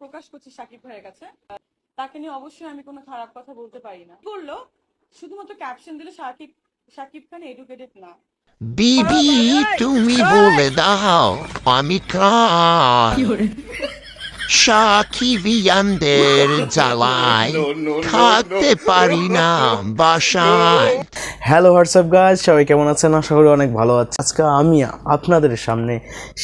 প্রকাশ করছি সাকিব ভাইয়ের কাছে তাকে নিয়ে অবশ্যই আমি কোনো খারাপ কথা বলতে পারি না বলল শুধুমাত্র ক্যাপশন দিলে সাকিব সাকিব খান এডুকেটেড না বিবি তুমি বলে দাও আমি কার সাকিবিয়ানদের জ্বালায় থাকতে পারি না বাসায় হ্যালো হোয়াটসঅ্যাপ গাইজ সবাই কেমন আছেন? আশা করি অনেক ভালো আছে আজকে আমি আপনাদের সামনে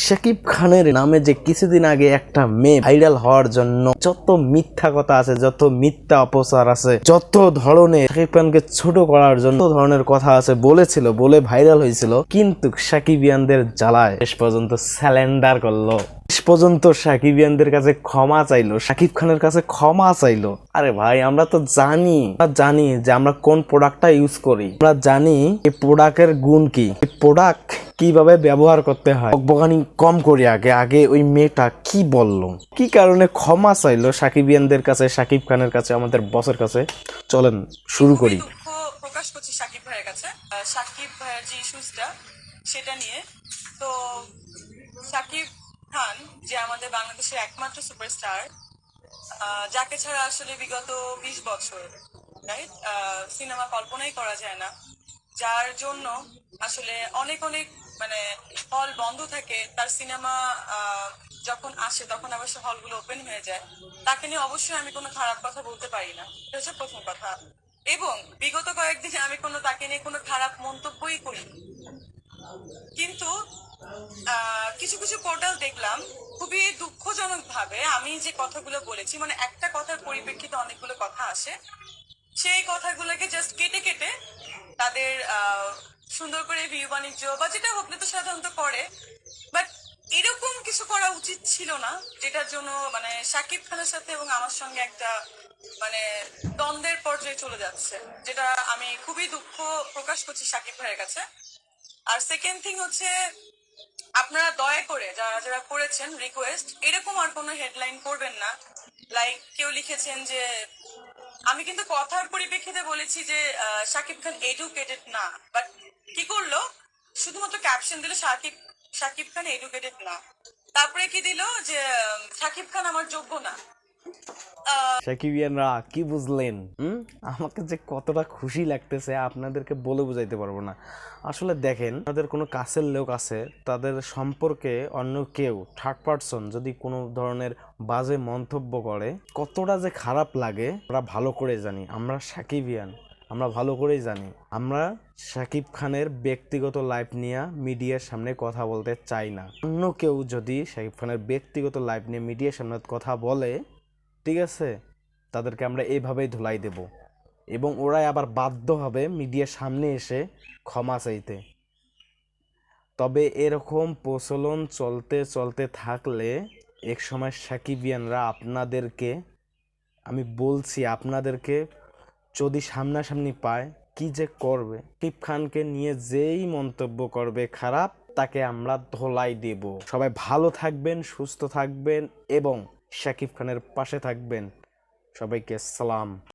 শাকিব খানের নামে যে কিছুদিন আগে একটা মেয়ে ভাইরাল হওয়ার জন্য যত মিথ্যা কথা আছে, যত মিথ্যা অপচার আছে, যত ধরনের শাকিব খানকে ছোট করার জন্য ধরনের কথা আছে বলেছিল, বলে ভাইরাল হয়েছিল, কিন্তু সাকিবিয়ানদের জ্বালায় শেষ পর্যন্ত স্যালেন্ডার করল। শেষ পর্যন্ত সাকিবিয়ানদের কাছে ক্ষমা চাইলো, সাকিব খানের কাছে ক্ষমা চাইলো। আরে ভাই, আমরা তো জানি জানি যে আমরা কোন প্রোডাক্টটা ইউজ করি। আমরা জানি এই প্রোডাক্টের গুণ কি। প্রোডাক্ট কীভাবে ব্যবহার করতে হয়। বকবকানি কম করি আগে আগে ওই মেয়েটা কি বলল? কি কারণে ক্ষমা চাইলো সাকিবিয়ানদের কাছে, সাকিব খানের কাছে, আমাদের বসের কাছে? চলেন, শুরু করি। প্রকাশ করছি সাকিব ভাইয়ের কাছে। সাকিব ভাইয়ের যে ইস্যুসটা সেটা নিয়ে। তো সাকিব খান যে আমাদের বাংলাদেশের একমাত্র সুপারস্টার যাকে ছাড়া আসলে বিগত বিশ বছর রাইট সিনেমা কল্পনাই করা যায় না। যার জন্য আসলে অনেক অনেক মানে হল বন্ধ থাকে। তার সিনেমা যখন আসে, তখন আবার সে হলগুলো ওপেন হয়ে যায়। তাকে নিয়ে অবশ্যই আমি কোনো খারাপ কথা বলতে পারি না। এটা হচ্ছে প্রথম কথা। এবং বিগত কয়েকদিনে আমি কোনো, তাকে নিয়ে কোনো খারাপ মন্তব্যই করিনি। কিন্তু কিছু কিছু পোর্টাল দেখলাম, খুবই দুঃখজনক ভাবে আমি যে কথাগুলো বলেছি মানে একটা কথার পরিপ্রেক্ষিতে অনেকগুলো কথা আসে, সেই কথাগুলোকে জাস্ট কেটে কেটে তাদের সুন্দর করে ভিউ বাণিজ্য বা যেটা হোক তো সাধারণত করে। বাট এরকম কিছু করা উচিত ছিল না, যেটার জন্য মানে সাকিব খানের সাথে এবং আমার সঙ্গে একটা মানে দ্বন্দ্বের পর্যায়ে চলে যাচ্ছে, যেটা আমি খুবই দুঃখ প্রকাশ করছি সাকিব ভাইয়ের কাছে। আর সেকেন্ড থিং হচ্ছে আপনারা দয়া করে যারা যারা করেছেন রিকোয়েস্ট এরকম আর কোনো হেডলাইন করবেন না। লাইক কেউ লিখেছেন যে, আমি কিন্তু কথার পরিপ্রেক্ষিতে বলেছি যে শাকিব খান এডুকেটেড না। বাট কি করল? শুধুমাত্র ক্যাপশন দিল শাকিব শাকিব খান এডুকেটেড না। তারপরে কি দিল? যে সাকিব শাকিব খান আমার যোগ্য না। সাকিবিয়ানরা কি বুঝলেন? আমাকে যে কতটা খুশি লাগতেছে আপনাদেরকে বলে বোঝাইতে পারব না। আসলে দেখেন আমাদের কোনো কাছের লোক আছে তাদের সম্পর্কে অন্য কেউ থার্ড পার্সন যদি কোনো ধরনের বাজে মন্তব্য করে কতটা যে খারাপ লাগে আমরা ভালো করে জানি। আমরা সাকিবিয়ান আমরা ভালো করেই জানি। আমরা সাকিব খানের ব্যক্তিগত লাইফ নিয়ে মিডিয়ার সামনে কথা বলতে চাই না। অন্য কেউ যদি সাকিব খানের ব্যক্তিগত লাইফ নিয়ে মিডিয়ার সামনে কথা বলে ঠিক আছে? তাদেরকে আমরা এইভাবেই ধুলাই দেব। এবং ওরাই আবার বাধ্য হবে মিডিয়ার সামনে এসে ক্ষমা চাইতে। তবে এরকম প্রচলন চলতে চলতে থাকলে এক সময় সাকিবিয়ানরা আপনাদেরকে, আমি বলছি আপনাদেরকে, যদি সামনাসামনি পায়, কি যে করবে? টিপ খানকে নিয়ে যেই মন্তব্য করবে খারাপ, তাকে আমরা ধোলাই দেব। সবাই ভালো থাকবেন, সুস্থ থাকবেন এবং শাকিব খানের পাশে থাকবেন। সবাইকে সালাম।